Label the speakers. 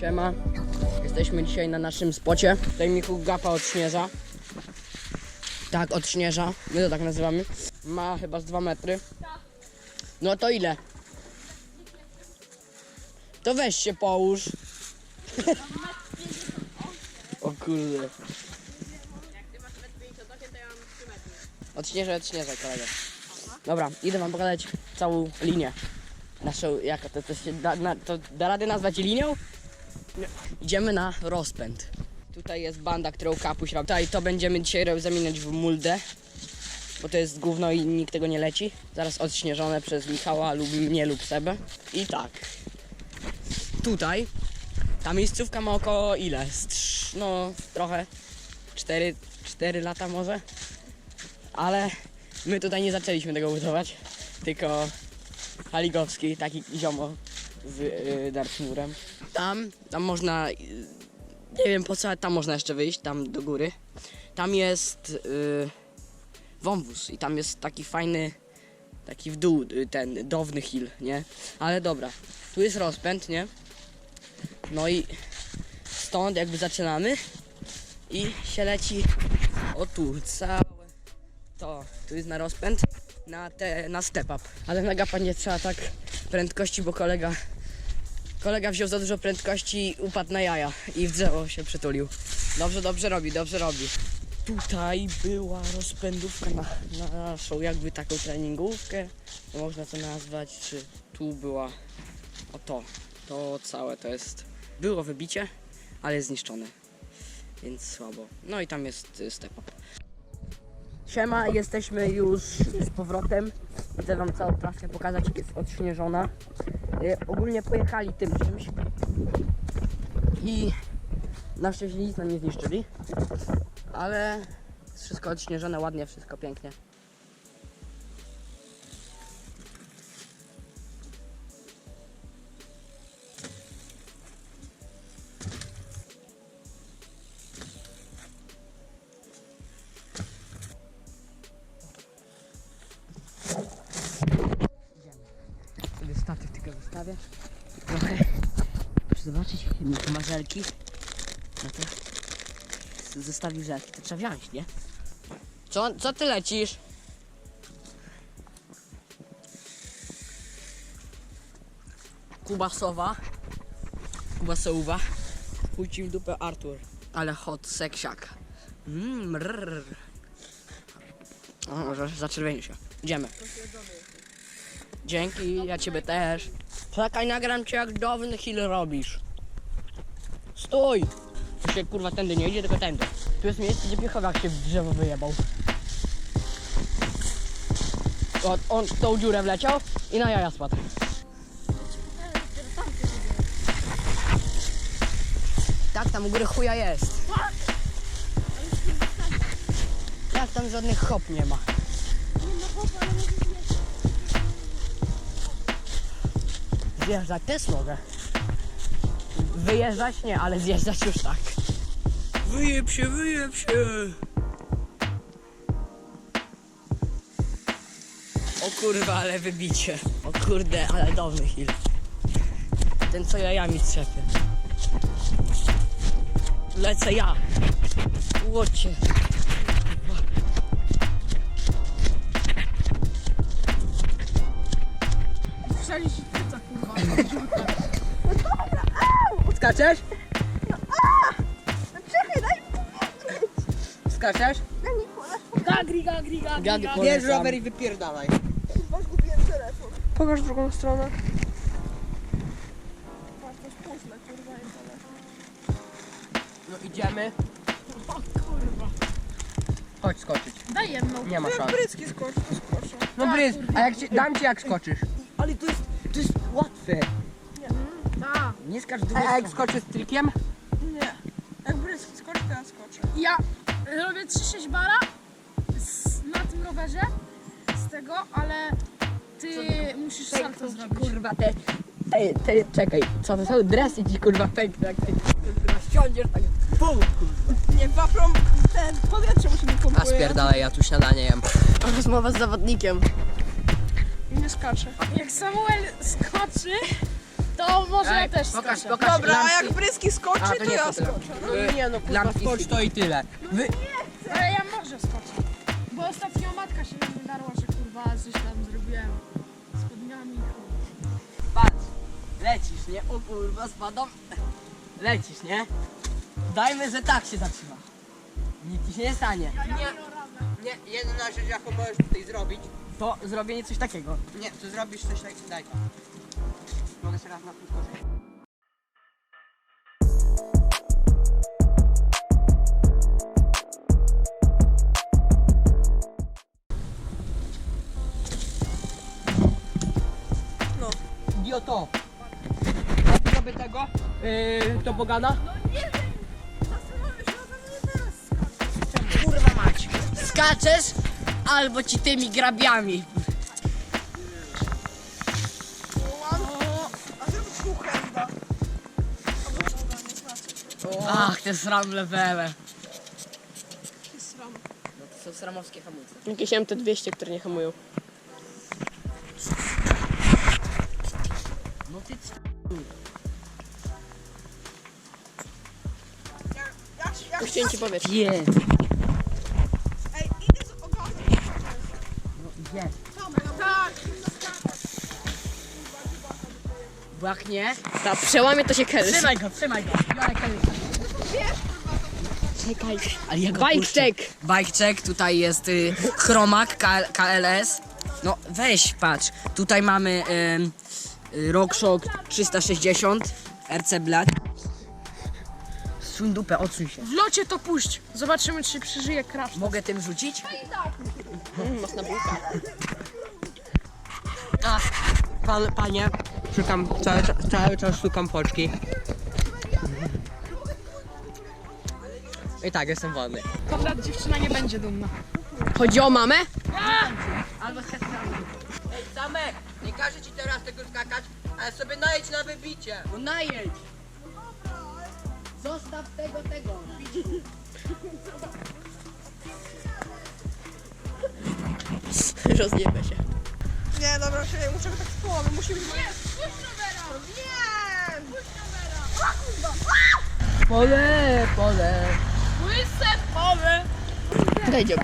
Speaker 1: Siema. Jesteśmy dzisiaj na naszym spocie. Tutaj Michu gapa od śnieża. Tak, od śnieża. My to tak nazywamy. Ma chyba z 2 metry. No to ile? To weź się połóż. o kurde. Od śnieża, od śnieża, kolega. Dobra, idę wam pokazać całą linię. Naszą, jaka to, to się da, na, to da rady nazwać linią? Nie. Idziemy na rozpęd. Tutaj jest banda, którą kapuś robi. Tutaj to będziemy dzisiaj zamieniać w muldę, bo to jest gówno i nikt tego nie leci. Zaraz odśnieżone przez Michała lub mnie lub Sebę. I tak. Tutaj ta miejscówka ma około ile? Z trz- No trochę. 4, 4 lata może. Ale my tutaj nie zaczęliśmy tego budować, tylko Haligowski, taki ziomo z Dartmurem. Tam, tam można, y, nie wiem po co, ale tam można jeszcze wyjść, tam do góry. Tam jest yy, wąwóz i tam jest taki fajny, taki w dół, y, ten downy hill, nie? Ale dobra, tu jest rozpęd, nie? No i stąd jakby zaczynamy i się leci o tu, całe to, tu jest na rozpęd, na, te, na step up. Ale na gapa nie trzeba tak prędkości, bo kolega kolega wziął za dużo prędkości upadł na jaja i w drzewo się przytulił. Dobrze, dobrze robi, dobrze robi. Tutaj była rozpędówka na, na naszą jakby taką treningówkę, można to nazwać, czy tu była, o to, to całe to jest, było wybicie, ale zniszczone, więc słabo. No i tam jest y, step up. Siema, jesteśmy już z powrotem. Chcę wam całą trasę pokazać, jak jest odśnieżona. Y, ogólnie pojechali tym czymś. I na szczęście nic nam nie zniszczyli. Ale wszystko odśnieżone, ładnie, wszystko pięknie. Zostawię. Trochę. Proszę zobaczyć, ma żelki. No to zostawił żelki, to trzeba wziąć, nie? Co, co ty lecisz? Kubasowa. Kubasowa. Chuj w dupę Artur. Ale hot seksiak. Mmm, zaczerwieni się. Idziemy. Dzięki, ja ciebie też. Czekaj, nagram cię jak downy hill robisz. Stój! Tu się kurwa tędy nie idzie, tylko tędy. Tu jest miejsce, gdzie piechowiak się w drzewo wyjebał. O, on w tą dziurę wleciał i na jaja spadł. Tak, tam u góry chuja jest. Jak tam żadnych hop nie ma. Zjeżdżać też mogę. Wyjeżdżać nie, ale zjeżdżać już tak. Wyjeb się, wyjeb się. O kurwa, ale wybicie. O kurde, ale dobry hill. Ten co jajami strzepie. Lecę ja. Łocie.
Speaker 2: Kurwa.
Speaker 1: Skaczesz?
Speaker 2: Czekaj, daj mi
Speaker 1: Skaczesz?
Speaker 2: Gagri, gagri, gagri,
Speaker 1: Gady
Speaker 2: gagri.
Speaker 1: Bierz rower
Speaker 3: i wypierdalaj.
Speaker 2: Chyba zgubiłem telefon. Pokaż drugą stronę. Patrz, to jest puzzle, kurwa, jebane.
Speaker 1: No idziemy.
Speaker 2: O kurwa.
Speaker 1: Chodź skoczyć.
Speaker 2: Daj jedną.
Speaker 1: Nie ma
Speaker 2: No jak
Speaker 1: szans.
Speaker 2: brycki skoczy, to skoczę.
Speaker 1: No bryz, a jak ci, dam ci jak skoczysz. Ale to jest, to jest łatwe.
Speaker 2: A,
Speaker 1: Nie skacz A jak skoczysz z trikiem?
Speaker 2: nie. Jak bryski skoczy, to ja skoczę. Ja robię 3-6 bara z, na tym rowerze z tego, ale ty musisz salto zrobić.
Speaker 1: Kurwa te, te, te, czekaj, co to są dresy ci kurwa pękną, jak ty kurwa ściągniesz tak bum kurwa.
Speaker 2: Nie, waprom ten powietrze musi mi
Speaker 3: A spierdalaj, ja tu śniadanie jem.
Speaker 1: Rozmowa z zawodnikiem.
Speaker 2: I nie skacze. Jak Samuel skoczy, To może ja
Speaker 1: Ej,
Speaker 2: też
Speaker 1: pokaż,
Speaker 2: skoczę.
Speaker 1: pokaż
Speaker 4: Dobra, a
Speaker 1: lampki.
Speaker 4: jak Bryski skoczy,
Speaker 1: A, to
Speaker 4: to,
Speaker 1: nie
Speaker 4: ja skoczę.
Speaker 3: No nie no, kurwa,
Speaker 1: Lampki
Speaker 3: skocz to i tyle. Wy...
Speaker 2: Ale ja może skoczę. Bo ostatnio matka się na mnie darła, że kurwa coś tam zrobiłem z podniami.
Speaker 1: Patrz, lecisz, nie? O kurwa, spadam. Lecisz, nie? Dajmy, że tak się zatrzyma. Nic ci się nie stanie.
Speaker 3: Nie, nie, jedna rzecz jaką możesz tutaj zrobić.
Speaker 1: To zrobienie coś takiego.
Speaker 3: Nie, to zrobisz coś takiego, daj to. Mogę się raz na tym skoczyć?
Speaker 4: No.
Speaker 3: Idioto! A ty sobie tego? Yy, to Bogana?
Speaker 1: Kurwa mać. Skaczesz albo ci tymi grabiami. Ach, te sram levele.
Speaker 4: Sram.
Speaker 1: No to są sramowskie hamulce.
Speaker 5: Jakieś MT200, które nie hamują.
Speaker 1: No ty c-
Speaker 4: Jak, jak, jak,
Speaker 1: Błachnie.
Speaker 5: Ta, przełamie to się kiedyś.
Speaker 1: Trzymaj go, trzymaj go. Biorę.
Speaker 5: Czekaj.
Speaker 1: Ale ja go
Speaker 5: Bike
Speaker 1: puszczę.
Speaker 5: check.
Speaker 1: Bike check, tutaj jest y, Chromak KL, KLS. No weź, patrz. Tutaj mamy y, RockShox 360 RC Black. Suń dupę, odsuń się.
Speaker 2: W locie to puść. Zobaczymy, czy przeżyje crash.
Speaker 1: Mogę tym rzucić?
Speaker 5: Mm, mocna bułka.
Speaker 3: A, pan, panie, szukam, cały, czas- cały czas szukam poczki. I tak, jestem wolny.
Speaker 2: Konrad dziewczyna nie będzie dumna.
Speaker 5: Chodzi o mamę?
Speaker 1: Albo
Speaker 3: Ej, Samek, nie każę ci teraz tego skakać, ale sobie najedź na wybicie.
Speaker 1: No najedź. Zostaw tego, tego.
Speaker 5: Rozjebę się.
Speaker 4: Nie, dobra, czekaj, muszę go tak z połowy. Musimy... Nie, puść Robera! Nie! Puść Robera! A, kurwa!
Speaker 1: Pole, pole.
Speaker 2: Łyse pole.
Speaker 5: Daj dziób.